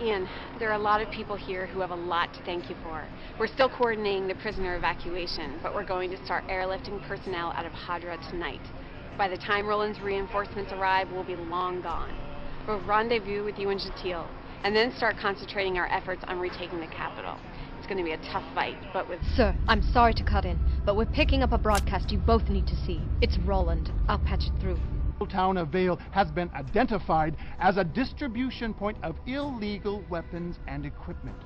Ian, there are a lot of people here who have a lot to thank you for. We're still coordinating the prisoner evacuation, but we're going to start airlifting personnel out of Hadra tonight. By the time Roland's reinforcements arrive, we'll be long gone. We'll rendezvous with you in Jatil, and then start concentrating our efforts on retaking the capital. It's going to be a tough fight, but with... Sir, I'm sorry to cut in, but we're picking up a broadcast you both need to see. It's Roland. I'll patch it through. Town of Vale has been identified as a distribution point of illegal weapons and equipment,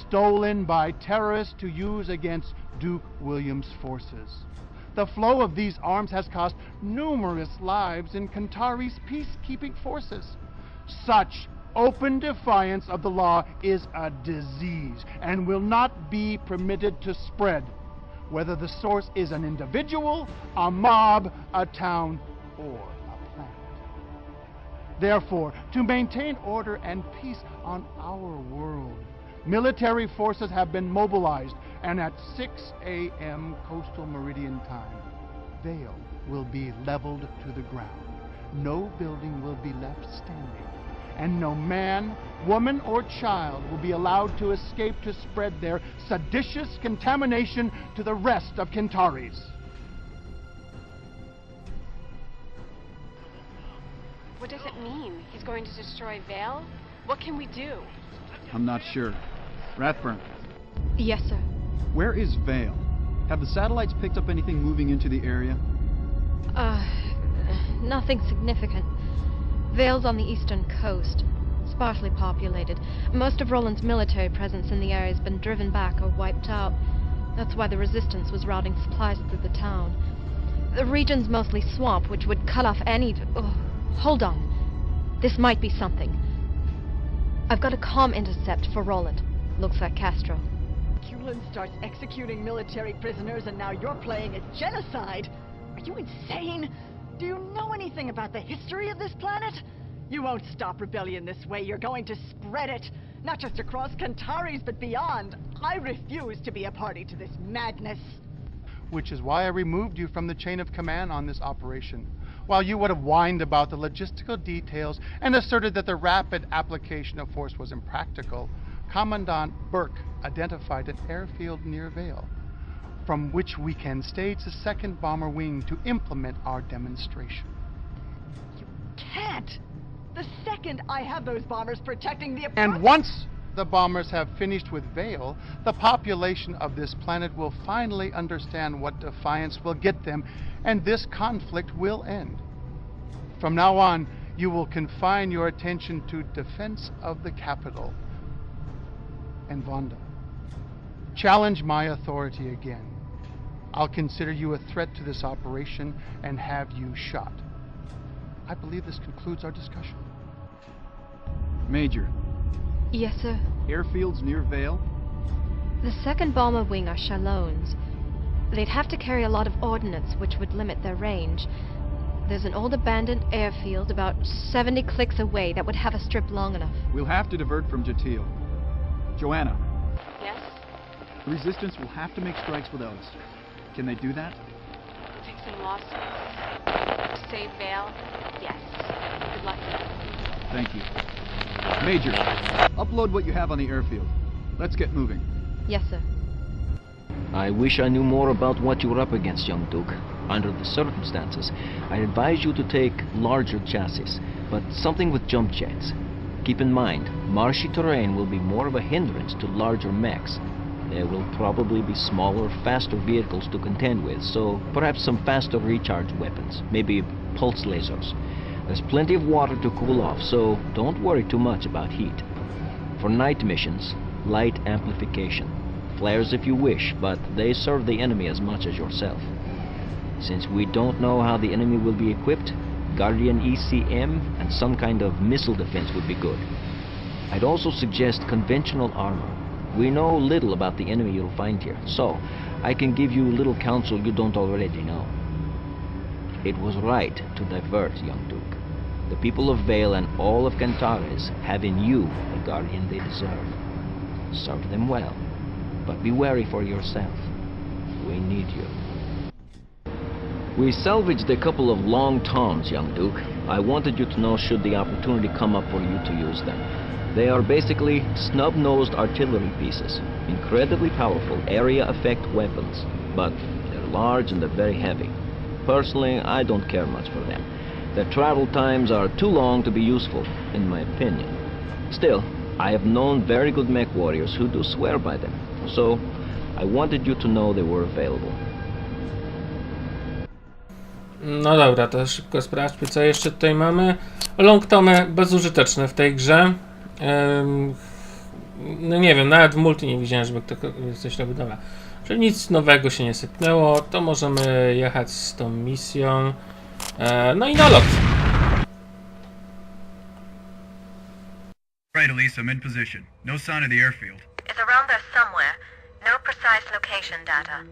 stolen by terrorists to use against Duke William's forces. The flow of these arms has cost numerous lives in Kantari's peacekeeping forces. Such open defiance of the law is a disease and will not be permitted to spread, whether the source is an individual, a mob, a town, or a planet. Therefore, to maintain order and peace on our world, military forces have been mobilized, and at 6 a.m. coastal meridian time, Vale will be leveled to the ground. No building will be left standing, and no man, woman, or child will be allowed to escape to spread their seditious contamination to the rest of Kentaris. What does it mean? He's going to destroy Vale? What can we do? I'm not sure. Rathburn, Yes, sir. where is Vale? Have the satellites picked up anything moving into the area? Uh, nothing significant. Vale's on the eastern coast, sparsely populated. Most of Roland's military presence in the area has been driven back or wiped out. That's why the resistance was routing supplies through the town. The region's mostly swamp, which would cut off any. Oh, hold on. This might be something. I've got a comm intercept for Roland. Looks like Castro. Culin starts executing military prisoners and now you're playing a genocide. Are you insane? Do you know anything about the history of this planet? You won't stop rebellion this way. You're going to spread it. Not just across Kantaris, but beyond. I refuse to be a party to this madness. which is why I removed you from the chain of command on this operation. While you would have whined about the logistical details and asserted that the rapid application of force was impractical, Commandant Burke identified an airfield near Vale, from which we can stage the second bomber wing to implement our demonstration. You can't! The second I have those bombers protecting the And once the bombers have finished with Vale, the population of this planet will finally understand what defiance will get them, and this conflict will end. From now on, you will confine your attention to defense of the capital and Vonda. Challenge my authority again. I'll consider you a threat to this operation and have you shot. I believe this concludes our discussion. Major, Yes, sir. airfields near Vale? The second bomber wing are Chalons. They'd have to carry a lot of ordnance, which would limit their range. There's an old abandoned airfield about 70 clicks away that would have a strip long enough. We'll have to divert from Jatil. Joanna, Yes? the Resistance will have to make strikes without us. Can they do that? Fixing lawsuits? Save Vale? Yes. Good luck. Thank you. Major, upload what you have on the airfield. Let's get moving. Yes, sir. I wish I knew more about what you're up against, young Duke. Under the circumstances, I advise you to take larger chassis, but something with jump jets. Keep in mind, marshy terrain will be more of a hindrance to larger mechs. There will probably be smaller, faster vehicles to contend with, so perhaps some faster recharge weapons, maybe pulse lasers. There's plenty of water to cool off, so don't worry too much about heat. For night missions, light amplification. Flares if you wish, but they serve the enemy as much as yourself. Since we don't know how the enemy will be equipped, Guardian ECM and some kind of missile defense would be good. I'd also suggest conventional armor. We know little about the enemy you'll find here, so I can give you little counsel you don't already know. It was right to divert, young Duke. The people of Vale and all of Cantares have in you the guardian they deserve. Serve them well, but be wary for yourself. We need you. We salvaged a couple of long toms, young Duke. I wanted you to know should the opportunity come up for you to use them. They are basically snub-nosed artillery pieces, incredibly powerful area effect weapons, but they're large and they're very heavy. Personally, I don't care much for them. Their travel times are too long to be useful, in my opinion. Still, I have known very good mech warriors who do swear by them, so I wanted you to know they were available. No dobra, to szybko sprawdźmy, co jeszcze tutaj mamy. Longtomy bezużyteczne w tej grze. Ym, no nie wiem, nawet w multi nie widziałem, żeby ktoś coś robił. Dobra, czyli nic nowego się nie sypnęło, to możemy jechać z tą misją. E, no i na lot. Right, Elise, I'm in position. No sign of the airfield. It's around there somewhere. No precise location data.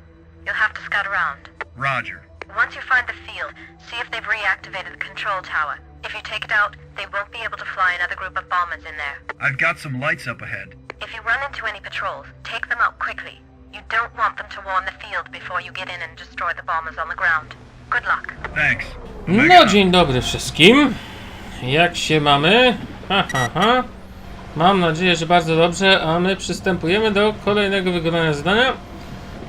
You'll have to scout around. Roger. Once you find the field, see if they've reactivated the control tower. If you take it out, they won't be able to fly another group of bombers in there. I've got some lights up ahead. If you run into any patrols, take them out quickly. You don't want them to warn the field before you get in and destroy the bombers on the ground. Good luck. Thanks. No dzień dobry wszystkim. Jak się mamy? Ha, ha, ha. Mam nadzieję, że bardzo dobrze, a my przystępujemy do kolejnego wykonania zadania.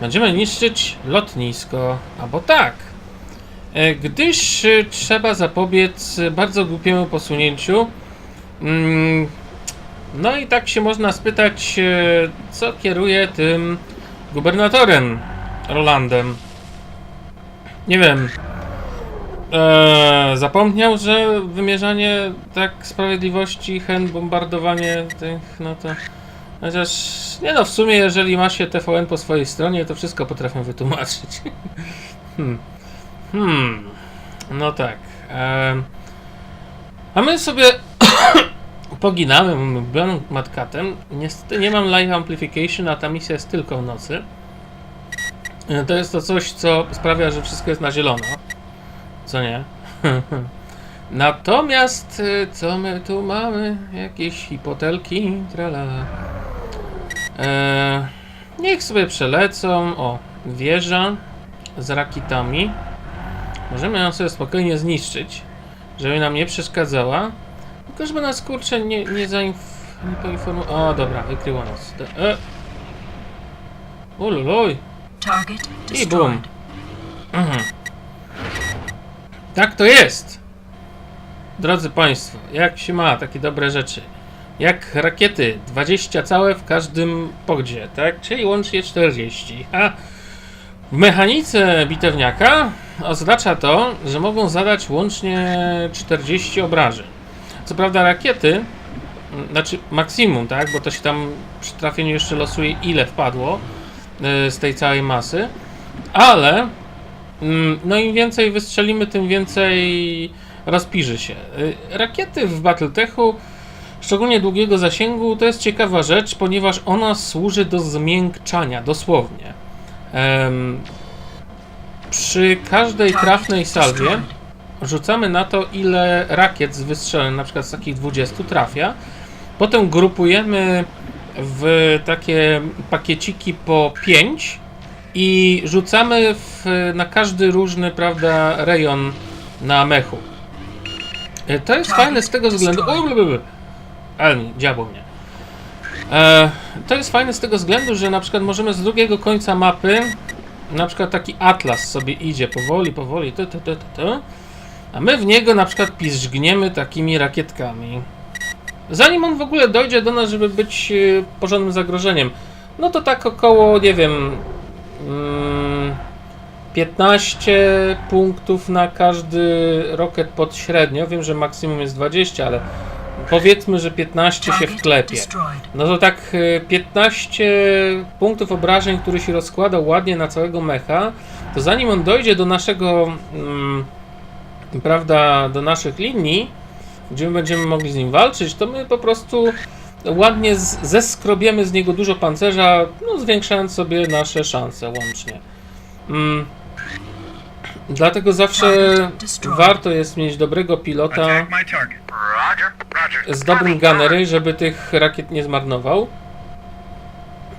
Będziemy niszczyć lotnisko, albo tak. E, Gdyż e, trzeba zapobiec bardzo głupiemu posunięciu. Mm, No i tak się można spytać, e, co kieruje tym gubernatorem Rolandem. Nie wiem, Eee, zapomniał, że wymierzanie tak sprawiedliwości, hen bombardowanie tych, no to... Chociaż, nie no, w sumie jeżeli ma się TVN po swojej stronie, to wszystko potrafię wytłumaczyć. hmm. hmm. No tak. Eee, a my sobie poginamy mamy matkatem. Niestety nie mam live amplification, a ta misja jest tylko w nocy. E, To jest to coś, co sprawia, że wszystko jest na zielono. Co nie? Natomiast y, co my tu mamy? Jakieś hipotelki, tralala. Eee, niech sobie przelecą. O, wieża z rakietami. Możemy ją sobie spokojnie zniszczyć, żeby nam nie przeszkadzała. Tylko żeby nas kurczę nie, nie, zainf... O, dobra, wykryło nas. E. Ululuj. I bum. Mhm. Tak to jest. Drodzy Państwo, jak się ma takie dobre rzeczy? Jak rakiety, 20 całe w każdym pogdzie, tak? Czyli łącznie 40. A w mechanice bitewniaka oznacza to, że mogą zadać łącznie 40 obrażeń. Co prawda rakiety, znaczy maksimum, tak? Bo to się tam przy trafieniu jeszcze losuje ile wpadło z tej całej masy. Ale mm, no im więcej wystrzelimy, tym więcej rozpiży się. Y, Rakiety w Battletechu, szczególnie długiego zasięgu, to jest ciekawa rzecz, ponieważ ona służy do zmiękczania, dosłownie. Przy każdej trafnej salwie rzucamy na to, ile rakiet z wystrzeleń, na przykład z takich 20 trafia. Potem grupujemy w takie pakieciki po 5 i rzucamy w, na każdy różny, prawda, rejon na mechu. E, To jest fajne z tego względu. O, blablabla. Ale diabło mnie. E, to jest fajne z tego względu, że na przykład możemy z drugiego końca mapy, na przykład taki atlas sobie idzie powoli, powoli, tu, tu, tu, tu, tu, a my w niego na przykład piszgniemy takimi rakietkami. Zanim on w ogóle dojdzie do nas, żeby być e, porządnym zagrożeniem, no to tak około, nie wiem, mm, 15 punktów na każdy rokiet pod średnio. Wiem, że maksimum jest 20, ale powiedzmy, że 15 się wklepie. No to tak e, 15 punktów obrażeń, który się rozkłada ładnie na całego mecha, to zanim on dojdzie do naszego, mm, prawda, do naszych linii, gdzie my będziemy mogli z nim walczyć, to my po prostu ładnie z, zeskrobiemy z niego dużo pancerza, no zwiększając sobie nasze szanse łącznie. Mm. Dlatego zawsze warto jest mieć dobrego pilota z dobrym gunnery, żeby tych rakiet nie zmarnował.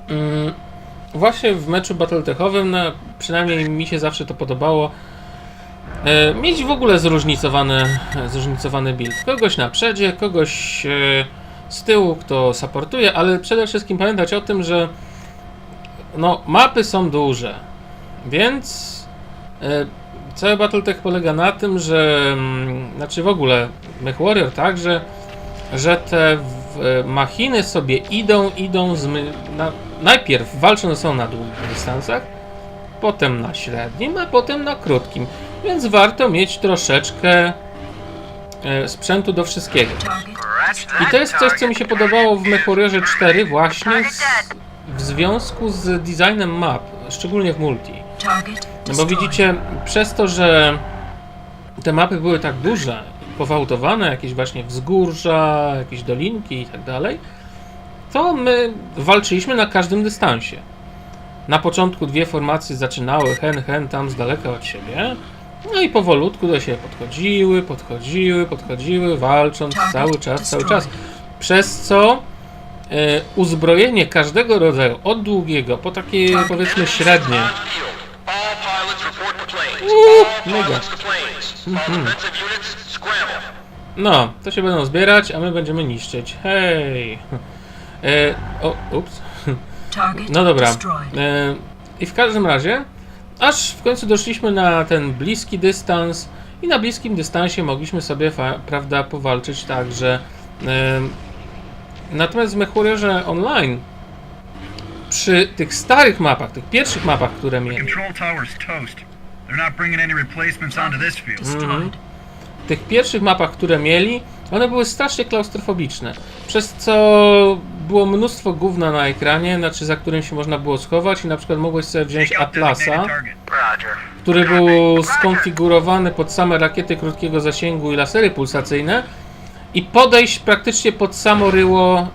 Mm, Właśnie w meczu battletechowym, no, przynajmniej mi się zawsze to podobało, mieć w ogóle zróżnicowany, zróżnicowany build. Kogoś na przedzie, kogoś e, z tyłu, kto supportuje, ale przede wszystkim pamiętać o tym, że no, mapy są duże, więc e, cały Battletech polega na tym, że mm, znaczy w ogóle MechWarrior tak, że, że te e, machiny sobie idą, idą z na, najpierw walczą ze sobą na długich dystansach, potem na średnim, a potem na krótkim. Więc warto mieć troszeczkę e, sprzętu do wszystkiego. I to jest coś, co mi się podobało w MechWarriorze 4 właśnie z, w związku z designem map, szczególnie w multi. No bo widzicie, przez to, że te mapy były tak duże, powałtowane, jakieś właśnie wzgórza, jakieś dolinki i tak dalej, to my walczyliśmy na każdym dystansie. Na początku dwie formacje zaczynały hen, hen tam z daleka od siebie, no i powolutku do siebie podchodziły, podchodziły, podchodziły, walcząc cały czas, cały czas. Przez co e, uzbrojenie każdego rodzaju, od długiego po takie powiedzmy średnie, Uuu, mega. Mhm. No, to się będą zbierać, a my będziemy niszczyć. Hej! E, o, ups. No dobra. E, I w każdym razie, aż w końcu doszliśmy na ten bliski dystans i na bliskim dystansie mogliśmy sobie, prawda, powalczyć także. Natomiast w MechWarriorze Online przy tych starych mapach, tych pierwszych mapach, które mieli. Mhm. tych pierwszych mapach, które mieli, one były strasznie klaustrofobiczne. Przez co było mnóstwo gówna na ekranie, znaczy za którym się można było schować i na przykład mogłeś sobie wziąć Atlasa, który był skonfigurowany pod same rakiety krótkiego zasięgu i lasery pulsacyjne i podejść praktycznie pod samo ryło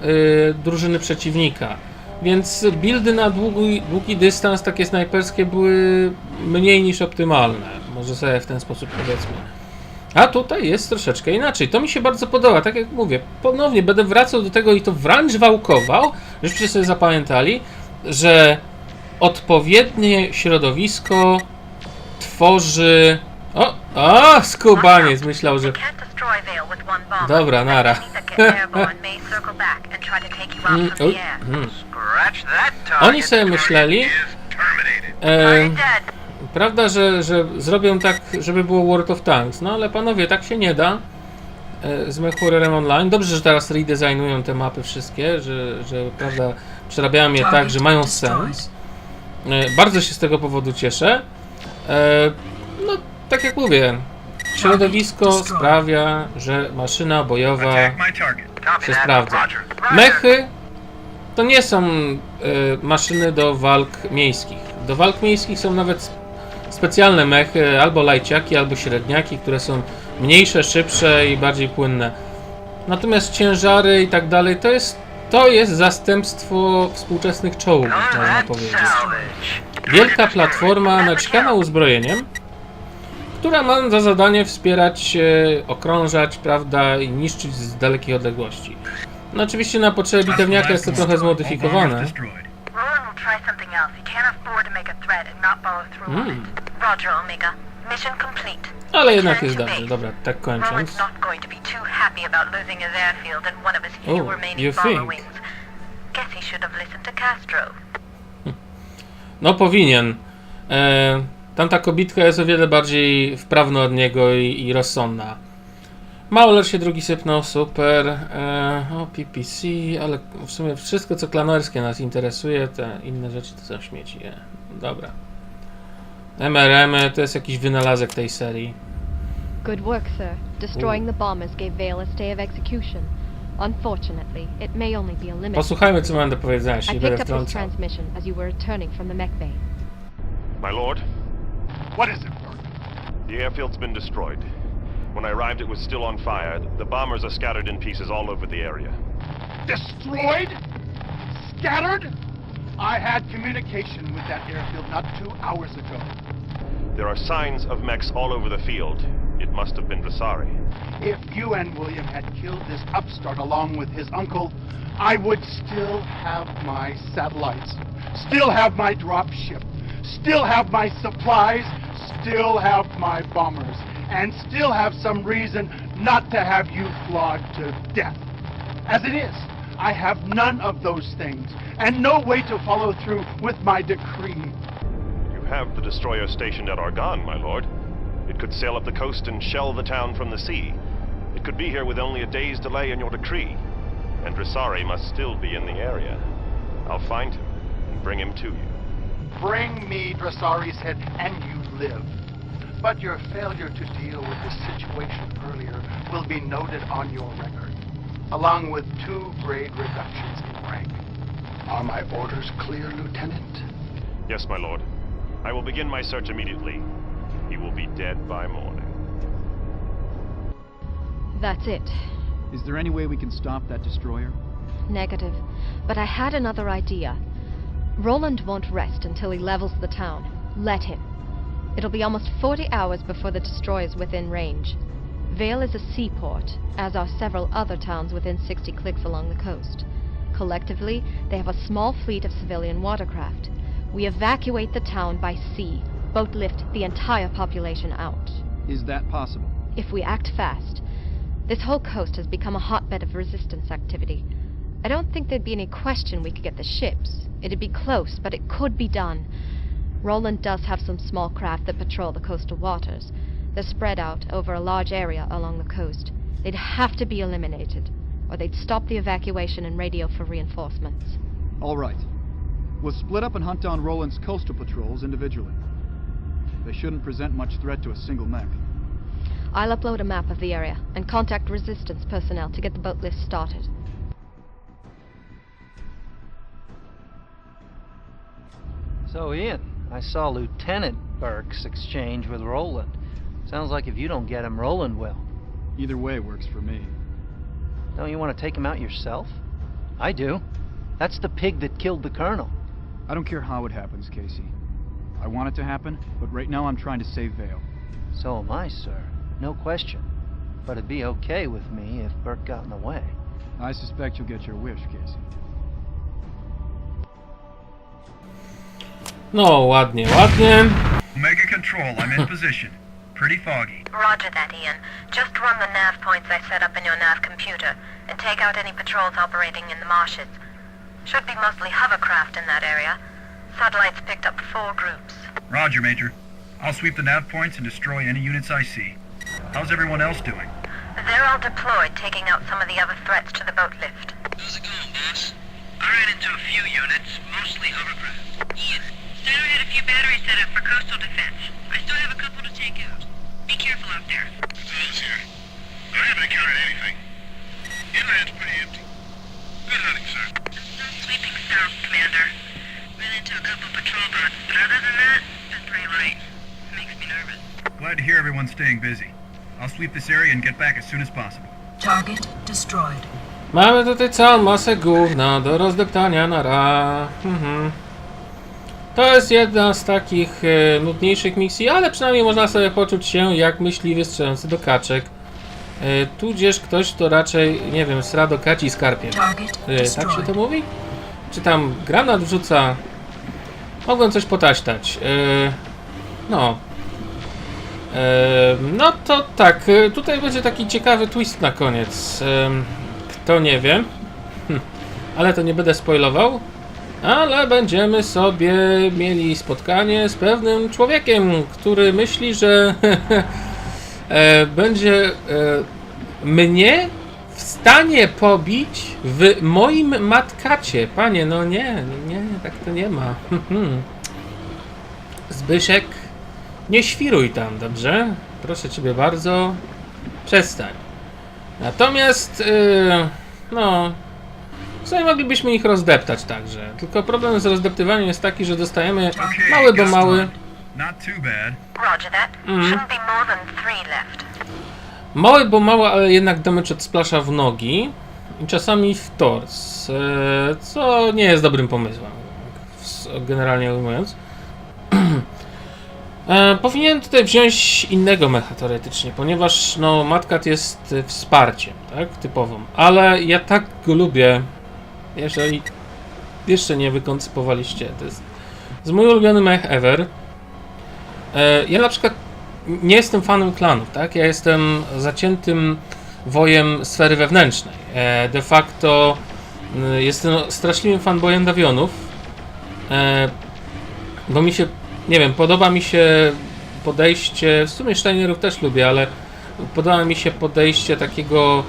y, drużyny przeciwnika. Więc buildy na długi, długi dystans, takie snajperskie, były mniej niż optymalne. Może sobie w ten sposób powiedzmy. A tutaj jest troszeczkę inaczej. To mi się bardzo podoba. Tak jak mówię, ponownie będę wracał do tego i to wręcz wałkował, żebyście sobie zapamiętali, że odpowiednie środowisko tworzy. O! O! Skubaniec myślał, że. Dobra, nara. Mm, mm. Oni sobie myśleli, e. prawda, że, że zrobią tak, żeby było World of Tanks. No ale panowie, tak się nie da e, z MechWarriorem Online. Dobrze, że teraz redesignują te mapy wszystkie, że, że prawda, przerabiają je tak, że mają sens. E, Bardzo się z tego powodu cieszę. E, No, tak jak mówię, środowisko sprawia, że maszyna bojowa się sprawdza. Mechy to nie są maszyny do walk miejskich. Do walk miejskich są nawet specjalne mechy, albo lajciaki, albo średniaki, które są mniejsze, szybsze i bardziej płynne. Natomiast ciężary i tak dalej to jest, to jest zastępstwo współczesnych czołgów, można powiedzieć. Wielka platforma naćkana uzbrojeniem, która ma za zadanie wspierać, e, okrążać, prawda, i niszczyć z dalekich odległości. No oczywiście na potrzeby bitewniaka jest to trochę zmodyfikowane. Try something else. He can't afford to make a threat and not follow through on Mm. it. Roger, Omega. Mission complete. Ale jednak jest dobrze. Dobra, tak kończąc. Not going to be too happy about losing his airfield and one of his few Oh, remaining you think? wings. Guess he should have listened to Castro. No powinien. E, tamta kobitka jest o wiele bardziej wprawna od niego i, i rozsądna. Mauler się drugi sypnął, super. E, o, PPC, ale w sumie wszystko co klanerskie nas interesuje, te inne rzeczy to są śmieci. E, dobra. MRM -y to jest jakiś wynalazek tej serii. Good work, sir. Destroying the bombers gave Vale a stay of execution. Unfortunately, it may only be a limited. Posłuchajmy co mam do powiedzenia, jeśli będę picked up his wtrącał. transmission as you were returning from the mech bay. My lord, What is it, the airfield's been destroyed. When I arrived, it was still on fire. The bombers are scattered in pieces all over the area. Destroyed? Scattered? I had communication with that airfield not two hours ago. There are signs of mechs all over the field. It must have been Vasari. If you and William had killed this upstart along with his uncle, I would still have my satellites, still have my dropship, still have my supplies, still have my bombers, and still have some reason not to have you flogged to death. As it is, I have none of those things, and no way to follow through with my decree. You have the destroyer stationed at Argonne, my lord. It could sail up the coast and shell the town from the sea. It could be here with only a day's delay in your decree. And Dressari must still be in the area. I'll find him and bring him to you. Bring me Dressari's head, and you live. But your failure to deal with this situation earlier will be noted on your record, along with two grade reductions in rank. Are my orders clear, Lieutenant? Yes, my lord. I will begin my search immediately. He will be dead by morning. That's it. Is there any way we can stop that destroyer? Negative. But I had another idea. Roland won't rest until he levels the town. Let him. It'll be almost 40 hours before the destroyer's within range. Vale is a seaport, as are several other towns within 60 clicks along the coast. Collectively, they have a small fleet of civilian watercraft. We evacuate the town by sea, boat lift the entire population out. Is that possible? If we act fast. This whole coast has become a hotbed of resistance activity. I don't think there'd be any question we could get the ships. It'd be close, but it could be done. Roland does have some small craft that patrol the coastal waters. They're spread out over a large area along the coast. They'd have to be eliminated, or they'd stop the evacuation and radio for reinforcements. All right. We'll split up and hunt down Roland's coastal patrols individually. They shouldn't present much threat to a single mech. I'll upload a map of the area and contact resistance personnel to get the boat lift started. So, Ian, I saw Lieutenant Burke's exchange with Roland. Sounds like if you don't get him, Roland will. Either way works for me. Don't you want to take him out yourself? I do. That's the pig that killed the colonel. I don't care how it happens, Casey. I want it to happen, but right now I'm trying to save Vale. So am I, sir. No question. But it'd be okay with me if Burke got in the way. I suspect you'll get your wish, Casey. No, ładnie, ładnie. Omega Control, I'm in position. Pretty foggy. Roger that, Ian. Just run the nav points I set up in your nav computer, and take out any patrols operating in the marshes. Should be mostly hovercraft in that area. Satellites picked up four groups. Roger, Major. I'll sweep the nav points and destroy any units I see. How's everyone else doing? They're all deployed, taking out some of the other threats to the boat lift. How's it going, boss? I ran into a few units, mostly hovercraft. Ian, Center had a few batteries set up for coastal defense. I still have a couple to take out. Be careful out there. Patrols here. I haven't encountered anything. Inland's pretty empty. Good hunting, sir. Still sweeping south, Commander. Ran into a couple patrol boats, but other than that, been pretty light. Makes me nervous. Glad to hear everyone's staying busy. I'll sweep this area and get back as soon as possible. Target destroyed. Mamy tutaj całą masę gówna do rozdeptania na ra. Mhm. To jest jedna z takich e, nudniejszych misji, ale przynajmniej można sobie poczuć się jak myśliwy strzelający do kaczek. E, tudzież ktoś to raczej, nie wiem, sra do kaci skarpie. E, tak się to mówi? Czy tam granat wrzuca? Mogłem coś potaśtać. E, no. E, no to tak, e, tutaj będzie taki ciekawy twist na koniec. Em, Kto nie wie, hm, ale to nie będę spoilował. Ale będziemy sobie mieli spotkanie z pewnym człowiekiem, który myśli, że e, będzie e, mnie w stanie pobić w moim matkacie. Panie, no nie, nie, tak to nie ma. Zbyszek, nie świruj tam, dobrze? Proszę ciebie bardzo, przestań. Natomiast, yy, no, sobie moglibyśmy ich rozdeptać także. Tylko problem z rozdeptywaniem jest taki, że dostajemy mały do mały, left. mały bo mały, ale jednak damage od splasza w nogi. I czasami w tors, e, co nie jest dobrym pomysłem, generalnie ujmując. E, powinien tutaj wziąć innego mecha teoretycznie, ponieważ no, Matkat jest e, wsparciem, tak, typową, ale ja tak go lubię, jeżeli jeszcze nie wykoncypowaliście, to jest, to jest mój ulubiony mech ever. E, ja na przykład nie jestem fanem klanów, tak, ja jestem zaciętym wojem sfery wewnętrznej. E, de facto y, jestem straszliwym fanboyem Davionów, e, bo mi się, nie wiem, podoba mi się podejście, w sumie Steinerów też lubię, ale podoba mi się podejście takiego,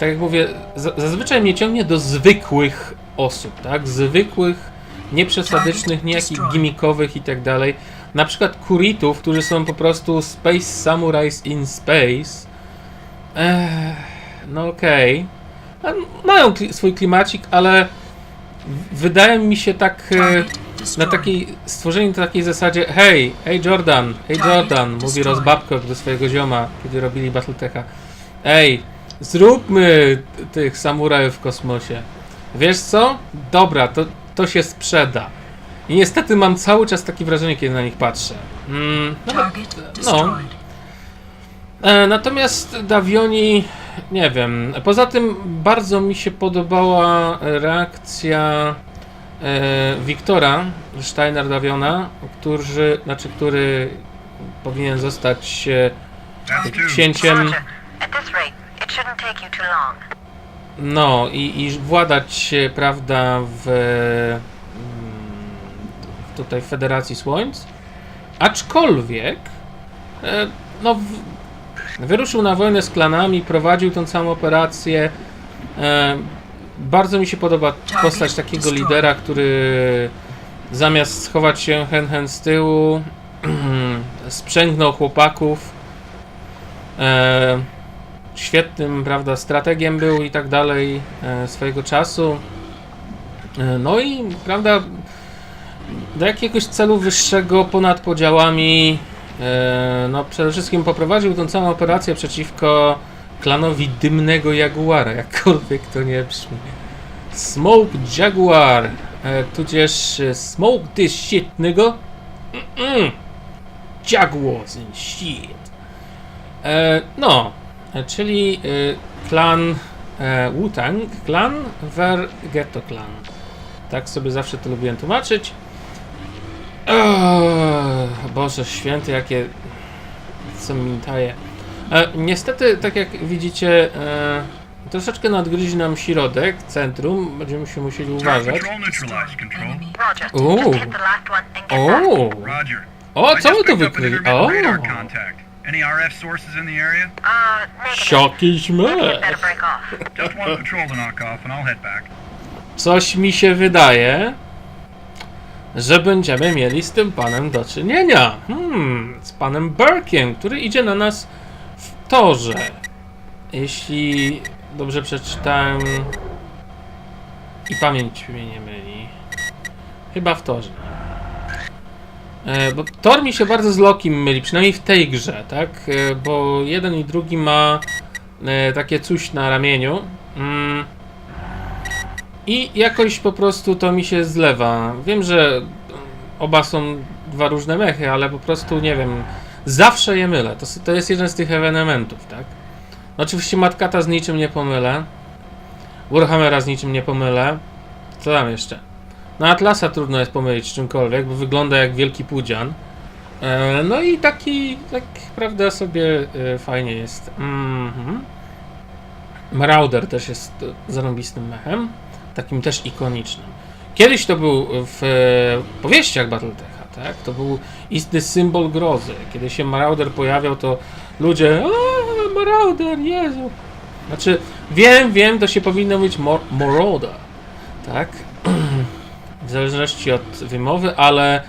tak jak mówię, za- zazwyczaj mnie ciągnie do zwykłych osób, tak? Zwykłych, nieprzesadycznych, niejakich gimmikowych i tak dalej. Na przykład Kuritów, którzy są po prostu Space Samurais in Space. Ech, no okej. A Mają kli- swój klimacik, ale wydaje mi się tak e, na takiej stworzeniu takiej zasadzie hej, hej Jordan, hej Jordan, mówi Rozbabkok do swojego zioma, kiedy robili Battletecha. Ej, zróbmy tych samurajów w kosmosie. Wiesz co? Dobra, to, to się sprzeda. I niestety mam cały czas takie wrażenie, kiedy na nich patrzę. Mm, no, no. E, Natomiast Davioni, nie wiem. Poza tym bardzo mi się podobała reakcja e, Wiktora Steiner Daviona, który, znaczy, który powinien zostać e, księciem. No i, i władać, e, prawda, w, mm, w tutaj w Federacji Słońc. Aczkolwiek, e, no, wyruszył na wojnę z klanami, prowadził tą całą operację. E, bardzo mi się podoba postać takiego lidera, który zamiast schować się hen hen z tyłu, sprzęgnął chłopaków. Świetnym, prawda, strategiem był i tak dalej e, swojego czasu. E, no i, prawda, do jakiegoś celu wyższego ponad podziałami, e, no przede wszystkim poprowadził tą całą operację przeciwko klanowi Dymnego Jaguara, jakkolwiek to nie brzmi. Smoke Jaguar, tudzież Smoke this shit, nigga. Mm-mm. Jaguars and shit. No, czyli e, klan e, Wu-Tang, klan ver Ghetto Clan. Tak sobie zawsze to lubiłem tłumaczyć. Ech, Boże święty, jakie co mi taje. E, niestety, tak jak widzicie, e, troszeczkę nadgryzi nam środek, centrum. Będziemy się musieli uważać. One and get O! O, co wy tu wykryli? O! Any RF sources in the area? Uh, negative. Better break off. Just one patrol to knock off, and I'll head back. Coś mi się wydaje, że będziemy mieli z tym panem do czynienia. Hmm, z panem Burkiem, który idzie na nas w torze. Jeśli dobrze przeczytałem i pamięć mnie nie myli. Chyba w torze. E, bo tor mi się bardzo z Lokim myli, przynajmniej w tej grze, tak? E, bo jeden i drugi ma e, takie coś na ramieniu. Mm. I jakoś po prostu to mi się zlewa. Wiem, że oba są dwa różne mechy, ale po prostu nie wiem. Zawsze je mylę. To, to jest jeden z tych ewenementów, tak? No oczywiście Matkata z niczym nie pomylę. Warhammera z niczym nie pomylę. Co tam jeszcze? No Atlasa trudno jest pomylić czymkolwiek, bo wygląda jak wielki pudzian. E, no i taki, tak prawda sobie e, fajnie jest. Mhm. Marauder też jest e, zarąbistym mechem, takim też ikonicznym. Kiedyś to był w powieściach Battletecha, tak? To był istny symbol grozy. Kiedy się Marauder pojawiał, to ludzie o, Marauder, Jezu. Znaczy, wiem, wiem, to się powinno być mor Marauder, tak? W zależności od wymowy, ale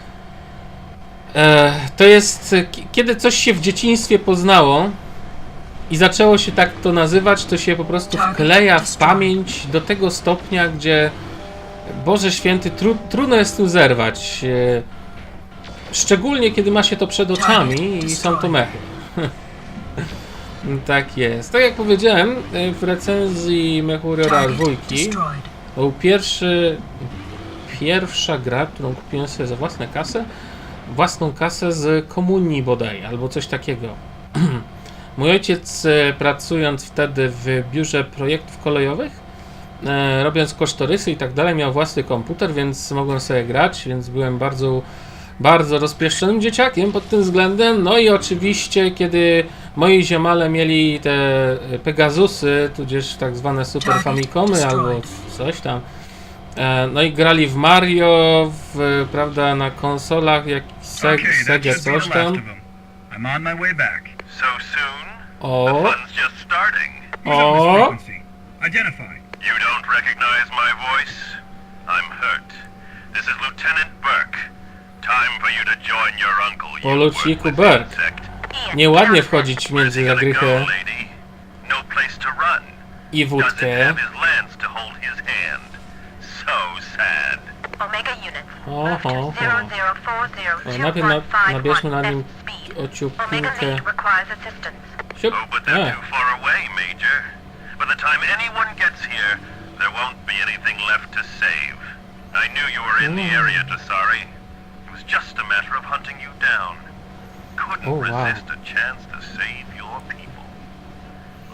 e, to jest, ki- kiedy coś się w dzieciństwie poznało i zaczęło się tak to nazywać, to się po prostu wkleja w pamięć do tego stopnia, gdzie Boże Święty, tru, trudno jest tu zerwać. E, szczególnie kiedy ma się to przed oczami i są to mechy. tak jest. Tak jak powiedziałem e, w recenzji Mechuriora dwójki, był pierwszy, pierwsza gra, którą kupiłem sobie za własną kasę, własną kasę z komunii bodaj, albo coś takiego. Mój ojciec e, pracując wtedy w biurze projektów kolejowych, e, robiąc kosztorysy i tak dalej, miał własny komputer, więc mogłem sobie grać, więc byłem bardzo, bardzo rozpieszczonym dzieciakiem pod tym względem. No i oczywiście, kiedy moi ziomale mieli te Pegasusy, tudzież tak zwane Super Famicomy albo coś tam. E, No i grali w Mario, w, prawda, na konsolach, jak Seg, Sega coś tam. of them. I'm on my way back. So soon? O, o. You don't recognize my voice? I'm hurt. This is Lieutenant Burke. Time for you to join your uncle, Poruczniku worthless Burke. Nieładnie wchodzić między zagrychę no place to run. i wódkę. Oho, o. O, najpierw na, nabierzmy na nim Omega ociupinkę. Siup. Major. By the time anyone gets here, there won't be anything left to save. I knew you were in the Mm. area, Dasari. It was just a matter of hunting you down. Couldn't Oh, wow. resist a chance to save your people.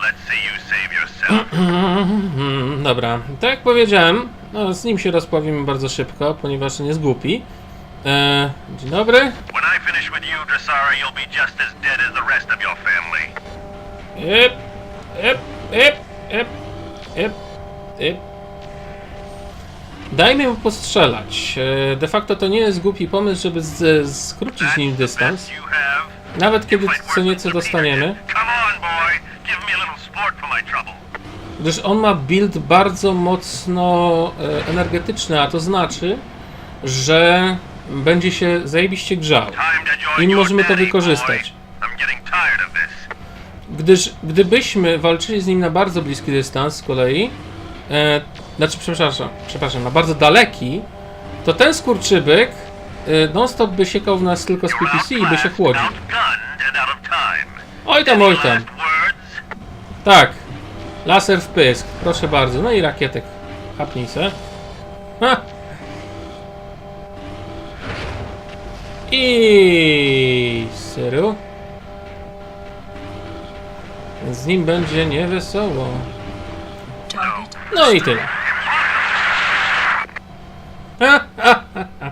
Let's see you save yourself. Mhm, Dobra, tak jak powiedziałem, no, z nim się rozpławimy bardzo szybko, ponieważ nie jest głupi. E, dzień dobry. Ep, ep, ep, ep, ep, ep. Dajmy mu postrzelać. E, De facto to nie jest głupi pomysł, żeby z, skrócić nim dystans. Nawet kiedy co nieco dostaniemy. Gdyż on ma build bardzo mocno e, energetyczny, a to znaczy, że będzie się zajebiście grzał. I możemy to wykorzystać. Gdyż gdybyśmy walczyli z nim na bardzo bliski dystans z kolei, e, znaczy przepraszam, przepraszam, na bardzo daleki, to ten skurczybyk e, non-stop by siekał w nas tylko z PPC i by się chłodził. Oj tam, oj tam. Tak. Laser w pysk, proszę bardzo. No i rakietek. Hapnij se. Ha. I syru. Z nim będzie niewesoło. No i tyle. Ha, ha, ha, ha.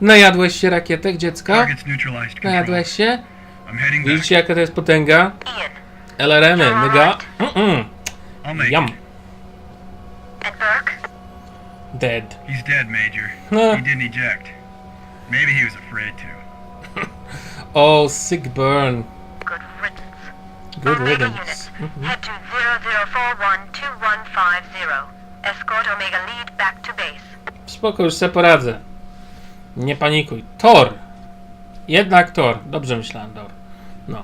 Najadłeś się rakietek. Control. Najadłeś się? Widzicie jaka to jest potęga? LRM-y, mega. Mm-mm. I'll make Yum. And Burke? Dead. He's dead, Major. Huh. he didn't eject. Maybe he was afraid to. Oh, sick burn. Good riddance. Good Omega riddance. unit, head to 00412150. Escort Omega lead back to base. Spoko, już sobie poradzę. Nie panikuj. Tor! Jednak Tor. Dobrze myślałem, Tor. No.